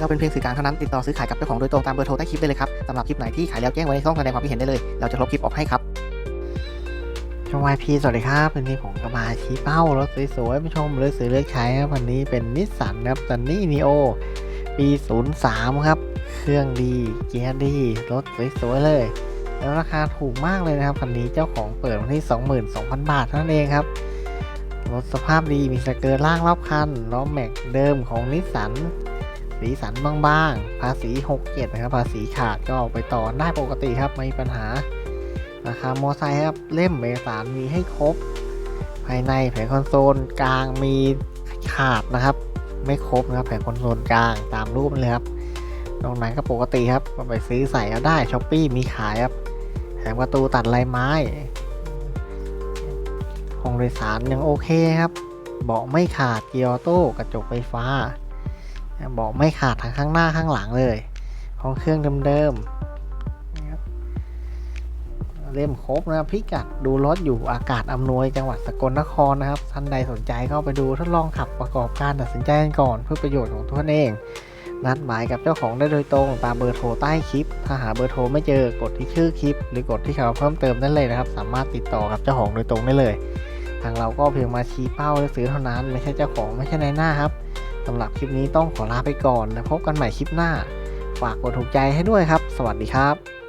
เราเป็นเพียงสื่อกลางเท่านั้นติดต่อซื้อขายกับเจ้าของโดยตรงตามเบอร์โทรใต้คลิปได้เลยครับสำหรับคลิปไหนที่ขายแล้วแจ้งไว้ในช่องแสดงความคิดเห็นได้เลย เราจะลบคลิปออกให้ครับช่องวายพีสวัสดีครับวันนี้ผมก็มาชี้เป้ารถสวยๆผู้ชมเลยซื้อเลือกใช้ครับวันนี้เป็นนิสสันครับซันนี่นีโอปี 03 ครับ เครื่องดีเกียร์ดี รถสวยๆเลย แล้วราคาถูกมากเลยนะครับคันนี้เจ้าของเปิดวันที่ 22,000 บาทเท่านั้นเองครับ รถสภาพดีมีสเกิร์ล่างรอบคันล้อแม็กเดิมของนิสสัน สีสันบางๆ ภาษี67นะครับ ภาษีขาดก็ออกไปต่อได้ปกติครับไม่มีปัญหา ราคามอไซค์ครับ เล่มเอกสารมีให้ครบ ภายในแผงคอนโซลกลางมีขาดนะครับ ไม่ครบนะครับ แผงคอนโซลกลางตามรูปเลยครับ ตรงนั้นก็ปกติครับก็ไปซื้อใส่เอาได้ช้อปปี้มีขายครับแผงประตูตัดลายไม้ห้องโดยสารยังโอเคครับ เบาะไม่ขาดเกียร์ออโต้กระจกไฟฟ้า บาะไม่ขาดทั้งข้างหน้าข้างหลังเลยห้องเครื่องเดิมๆเล่มครบนะครับพิกัดดูรถอยู่อากาศอำนวยจังหวัดสกลนครนะครับท่านใดสนใจก็ไปดูทดลองขับประกอบการตัดสินใจกันก่อนเพื่อประโยชน์ของตัวเองนัดหมายกับเจ้าของได้โดยตรง ตามเบอร์โทรใต้คลิป ถ้าหาเบอร์โทรไม่เจอกดที่ชื่อคลิป หรือกดที่คำเพิ่มเติมได้เลยนะครับ สามารถติดต่อกับเจ้าของโดยตรงได้เลย ทางเราก็เพียงมาชี้เป้าและซื้อเท่านั้น ไม่ใช่เจ้าของไม่ใช่นายหน้าครับ สำหรับคลิปนี้ต้องขอลาไปก่อน แล้วพบกันใหม่คลิปหน้า ฝากกดถูกใจให้ด้วยครับ สวัสดีครับ